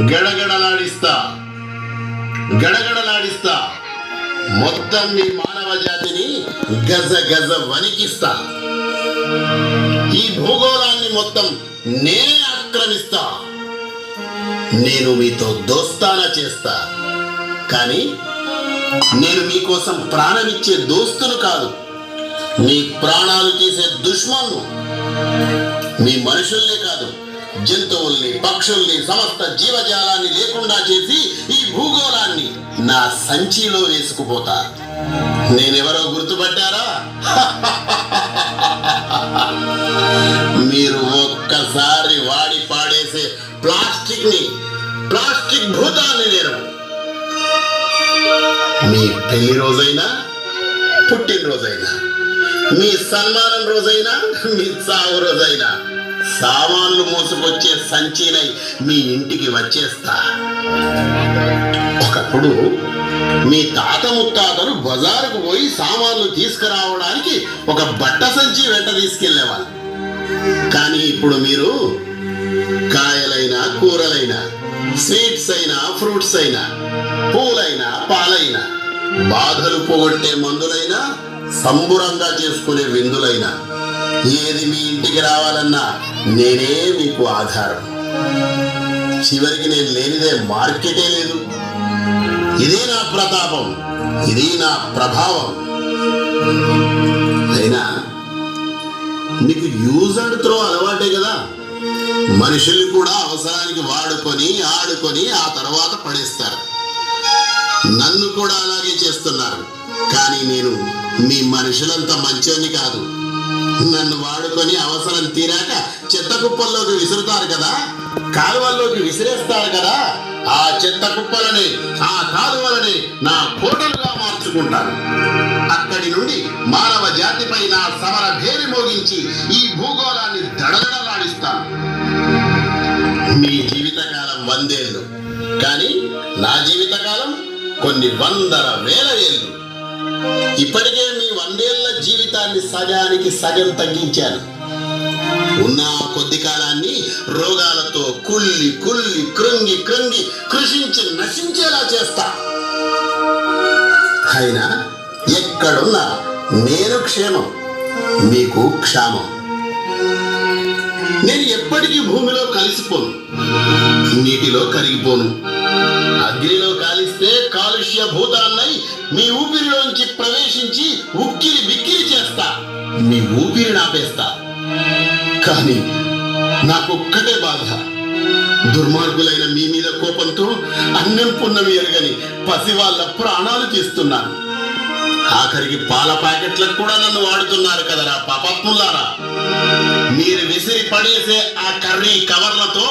గడగడలాడిస్తా. గడగడలాడిస్తా. మొత్తం మీ మానవ జాతిని గజ గజ వణికిస్తా. ఈ భూగోళాన్ని మొత్తం నేనే ఆక్రమిస్తా. నేను మీతో దోస్తానా చేస్తా. కానీ నేను మీకోసం ప్రాణమిచ్చే దోస్తును కాదు. మీ ప్రాణాలు తీసే దుష్మన్ను మీ మనుషుల్నే కాదు జంతువుల్ని పక్షుల్ని సమస్త జీవజాలాన్ని లేకుండా చేసి ఈ భూగోళాన్ని నా సంచిలో వేసుకుపోతా. నేనెవరో గుర్తుపట్టారా? మీరు ఒక్కసారి వాడి పాడేసే ప్లాస్టిక్ని ప్లాస్టిక్ భూతాన్ని నేను. మీ పెళ్ళి రోజైనా పుట్టినరోజైనా. మీ సన్మానం రోజైనా మీ సాగు రోజైనా. సామాన్లు మోసుకొచ్చే సంచినై మీ ఇంటికి వచ్చేస్తా. ఒకప్పుడు మీ తాత ముత్తాతలు బజారుకు పోయి సామాన్లు తీసుకురావడానికి ఒక బట్ట సంచి వెంట తీసుకెళ్ళేవాళ్ళు కానీ ఇప్పుడు మీరు కాయలైనా కూరలైనా స్వీట్స్ అయినా ఫ్రూట్స్ అయినా పూలైనా పాల బాధలు పోగొట్టే మందులైనా సంబురంగా చేసుకునే విందులైనా ఏది మీ ఇంటికి రావాలన్నా నేనే మీకు ఆధారం. చివరికి నేను లేనిదే మార్కెటే లేదు. ఇది నా ప్రతాపం ఇది నా ప్రభావం. అయినా మీకు యూజ్ అండ్ త్రో అలవాటే కదా. మనుషుల్ని కూడా అవసరానికి వాడుకొని ఆడుకొని ఆ తర్వాత పడేస్తారు. నన్ను కూడా అలాగే చేస్తున్నారు. కానీ నేను మీ మనుషులంత మంచోని కాదు. నన్ను వాడుకొని అవసరం తీరాక చెత్త కుప్పల్లోకి విసురుతారు కదా? కాలువల్లోకి విసిరేస్తారు కదా? ఆ చెత్త కుప్పలని ఆ కాలువలని నా కోటలుగా మార్చుకుంటాను. అక్కడి నుండి మానవ జాతిపై నా సమర భేరి మోగించి ఈ భూగోళాన్ని దడదడలాడిస్తాను. మీ జీవితకాలం వందేళ్ళు. కానీ నా జీవితకాలం కొన్ని వందల వేల ఏళ్ళు. ఇప్పటికే మీ వందేళ్ళ జీవితాన్ని సగానికి సగం తగ్గించాను. ఉన్న కొద్ది కాలాన్ని రోగాలతో కుళ్ళి కుళ్ళి కృంగి కృంగి కృషించి నశించేలా చేస్తా. అయినా ఎక్కడున్నా నేను క్షేమం మీకు క్షామం. నేను ఎప్పటికీ భూమిలో కలిసిపోను నీటిలో కరిగిపోను అగ్నిలో కాలిస్తే కాలుష్య భూతాన్నై మీ ఊపిరిలోంచి ప్రవేశించి ఉక్కిరి బిక్కిరి చేస్తా. మీ ఊపిరి నాపేస్తా. కానీ నాకొక్కటే బాధ. దుర్మార్గులైన మీ మీద కోపంతో అన్నెంపున్నవి ఎరగని పసి వాళ్ళ ప్రాణాలు తీస్తున్నాను. ఆఖరికి పాల ప్యాకెట్లకు కూడా నన్ను వాడుతున్నారు కదరా పాపాత్ములారా. మీరు విసిరి పడేసే ఆ కర్రీ కవర్లతో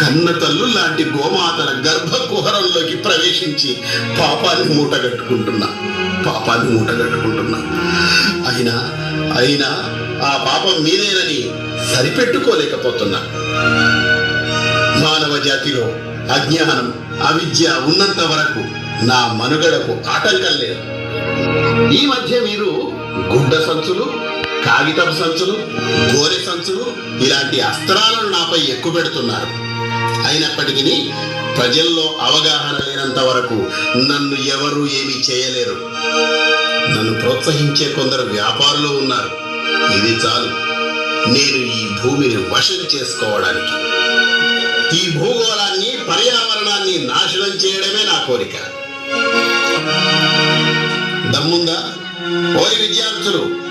కన్న తల్లు లాంటి గోమాతల గర్భ కుహరంలోకి ప్రవేశించి పాపాన్ని మూటగట్టుకుంటున్నా. పాపాన్ని మూటగట్టుకుంటున్నా. అయినా అయినా ఆ పాపం మీదేనని సరిపెట్టుకోలేకపోతున్నా. మానవ జాతిలో అజ్ఞానం అవిద్య ఉన్నంత వరకు నా మనుగడకు ఆటంకం లేదు. ఈ మధ్య మీరు గుడ్డ సంచులు కాగితపు సంచులు గోరె సంచులు ఇలాంటి అస్త్రాలను నాపై ఎక్కువ పెడుతున్నారు. అయినప్పటికీ ప్రజల్లో అవగాహన లేనంత వరకు నన్ను ఎవరు ఏమీ చేయలేరు. నన్ను ప్రోత్సహించే కొందరు వ్యాపారులు ఉన్నారు. ఇది చాలు. నేను ఈ భూమిని వశం చేసుకోవడానికి. ఈ భూగోళాన్ని పర్యావరణాన్ని నాశనం చేయడమే నా కోరిక. దమ్ముందా? ఓయ్ విద్యార్థులు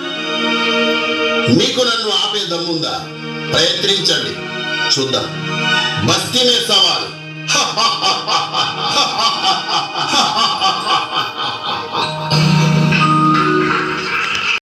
మీకు నన్ను ఆపే దమ్ముందా? ప్రయత్నించండి. చూద్దాం. బస్తీనే సవాల్.